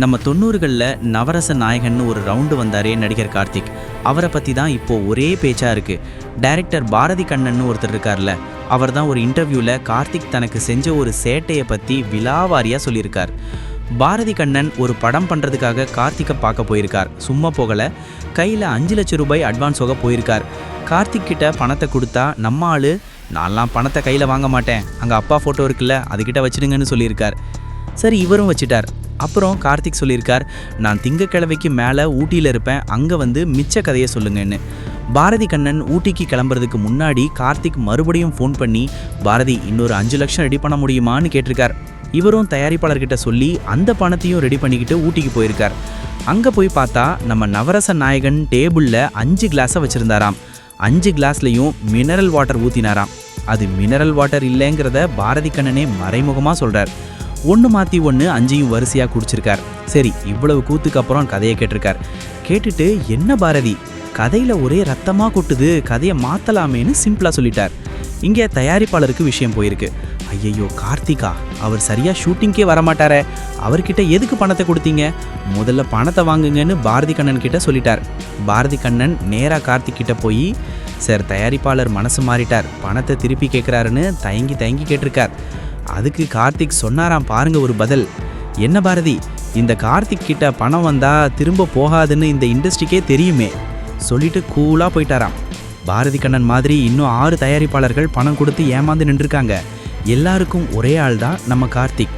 நம்ம தொண்ணூறுகளில் நவரச நாயகன்னு ஒரு ரவுண்டு வந்தாரே நடிகர் கார்த்திக். அவரை பற்றி தான் இப்போது ஒரே பேச்சாக இருக்குது டைரக்டர் பாரதி கண்ணன் ஒருத்தர் இருக்கார்ல அவர் தான் ஒரு இன்டர்வியூவில் கார்த்திக் தனக்கு செஞ்ச ஒரு சேட்டையை பற்றி விலாவாரியாக சொல்லியிருக்கார். பாரதி கண்ணன் ஒரு படம் பண்ணுறதுக்காக கார்த்திக்கை பார்க்க போயிருக்கார். சும்மா போகலை கையில் அஞ்சு லட்சம் ரூபாய் அட்வான்ஸ் போயிருக்கார். கார்த்திக் கிட்ட பணத்தை கொடுத்தா நம்ம ஆள் நான்லாம் பணத்தை கையில் வாங்க மாட்டேன். அங்கே அப்பா ஃபோட்டோ இருக்குல்ல அதுக்கிட்ட வச்சுடுங்கன்னு சொல்லியிருக்கார். சரி இவரும் வச்சிட்டார். அப்புறம் கார்த்திக் சொல்லியிருக்கார் நான் திங்கக்கிழமைக்கு மேலே ஊட்டியில் இருப்பேன் அங்கே வந்து மிச்ச கதையை சொல்லுங்கன்னு. பாரதி கண்ணன் ஊட்டிக்கு கிளம்புறதுக்கு முன்னாடி கார்த்திக் மறுபடியும் ஃபோன் பண்ணி பாரதி இன்னொரு அஞ்சு லட்சம் ரெடி பண்ண முடியுமான்னு கேட்டிருக்கார். இவரும் தயாரிப்பாளர்கிட்ட சொல்லி அந்த பணத்தையும் ரெடி பண்ணிக்கிட்டு ஊட்டிக்கு போயிருக்கார். அங்கே போய் பார்த்தா நம்ம நவரச நாயகன் டேபிளில் அஞ்சு கிளாஸை வச்சுருந்தாராம். அஞ்சு கிளாஸ்லையும் மினரல் வாட்டர் ஊற்றினாராம் அது மினரல் வாட்டர் இல்லைங்கிறத பாரதி கண்ணனே மறைமுகமாக சொல்கிறார் ஒன்று மாற்றி ஒன்று அஞ்சையும் வரிசையாக குடிச்சிருக்கார். சரி இவ்வளவு கூத்துக்கு அப்புறம் கதையை கேட்டிருக்கார். கேட்டுட்டு என்ன பாரதி கதையில் ஒரே ரத்தமாக கொட்டுது கதையை மாற்றலாமேன்னு சிம்பிளாக சொல்லிட்டார். இங்கே தயாரிப்பாளருக்கு விஷயம் போயிருக்கு. ஐயையோ கார்த்திகா அவர் சரியாக ஷூட்டிங்கே வரமாட்டாரே. அவர்கிட்ட எதுக்கு பணத்தை கொடுத்தீங்க? முதல்ல பணத்தை வாங்குங்கன்னு பாரதி கண்ணன் கிட்ட சொல்லிட்டார். பாரதி கண்ணன் நேராக கார்த்திக் கிட்ட போய் சார் தயாரிப்பாளர் மனசு மாறிட்டார். பணத்தை திருப்பி கேட்குறாருன்னு தயங்கி தயங்கி கேட்டிருக்கார். அதுக்கு கார்த்திக் சொன்னாராம் பாருங்க ஒரு பதில். என்ன பாரதி இந்த கார்த்திக் கிட்ட பணம் வந்தா திரும்ப போகாதுன்னு இந்த இண்டஸ்ட்ரிக்கே தெரியுமே சொல்லிட்டு கூலாக போயிட்டாராம். பாரதி கண்ணன் மாதிரி இன்னும் ஆறு தயாரிப்பாளர்கள் பணம் கொடுத்து ஏமாந்து நின்றுருக்காங்க. எல்லாருக்கும் ஒரே ஆள் தான் நம்ம கார்த்திக்.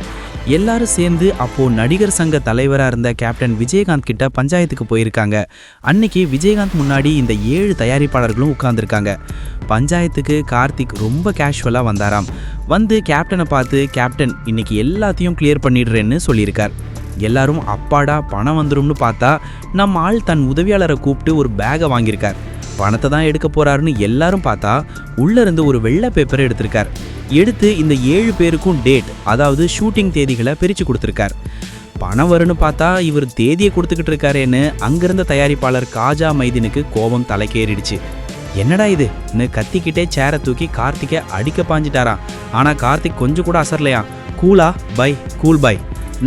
எல்லாரும் சேர்ந்து அப்போ நடிகர் சங்க தலைவராக இருந்த கேப்டன் விஜயகாந்த் கிட்ட பஞ்சாயத்துக்கு போயிருக்காங்க. அன்னைக்கு விஜயகாந்த் முன்னாடி இந்த ஏழு தயாரிப்பாளர்களும் உட்கார்ந்துருக்காங்க. பஞ்சாயத்துக்கு கார்த்திக் ரொம்ப கேஷுவலாக வந்தாராம். வந்து கேப்டனை பார்த்து கேப்டன் இன்னைக்கு எல்லாத்தையும் கிளியர் பண்ணிடுறேன்னு சொல்லியிருக்கார். எல்லாரும் அப்பாடா பணம் வந்துரும்னு பார்த்தா நம்ம ஆள் தன் உதவியாளரை கூப்பிட்டு ஒரு பேகை வாங்கியிருக்கார். பணத்தை தான் எடுக்க போறாருன்னு எல்லாரும் பார்த்தா உள்ள இருந்து ஒரு வெள்ளை பேப்பரை எடுத்திருக்கார். எடுத்து இந்த ஏழு பேருக்கும் டேட் அதாவது ஷூட்டிங் தேதிகளை பிரித்து கொடுத்துருக்கார். பணம் வரும்னு பார்த்தா இவர் தேதியை கொடுத்துக்கிட்டு இருக்காரேன்னு அங்கிருந்த தயாரிப்பாளர் காஜா மைதினுக்கு கோபம் தலைக்கேறிடுச்சு. என்னடா இதுன்னு கத்திக்கிட்டே சேரை தூக்கி கார்த்திகை அடிக்க பாஞ்சிட்டாராம். ஆனால் கார்த்திக் கொஞ்சம் கூட அசரலையா கூலா பை கூல் பை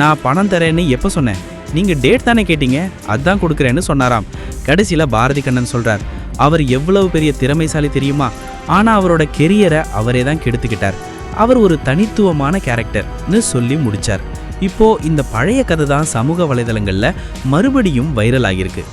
நான் பணம் தரேன்னு எப்போ சொன்னேன்? நீங்கள் டேட் தானே கேட்டீங்க? அதான் கொடுக்குறேன்னு சொன்னாராம். கடைசியில் பாரதி கண்ணன் சொல்கிறார் அவர் எவ்வளவு பெரிய திறமைசாலி தெரியுமா? ஆனால் அவரோட கெரியரை அவரே தான் கெடுத்துக்கிட்டார். அவர் ஒரு தனித்துவமான கேரக்டர்னு சொல்லி முடிச்சார். இப்போ இந்த பழைய கதை தான் சமூக வலைதளங்களில் மறுபடியும் வைரல் ஆகியிருக்கு.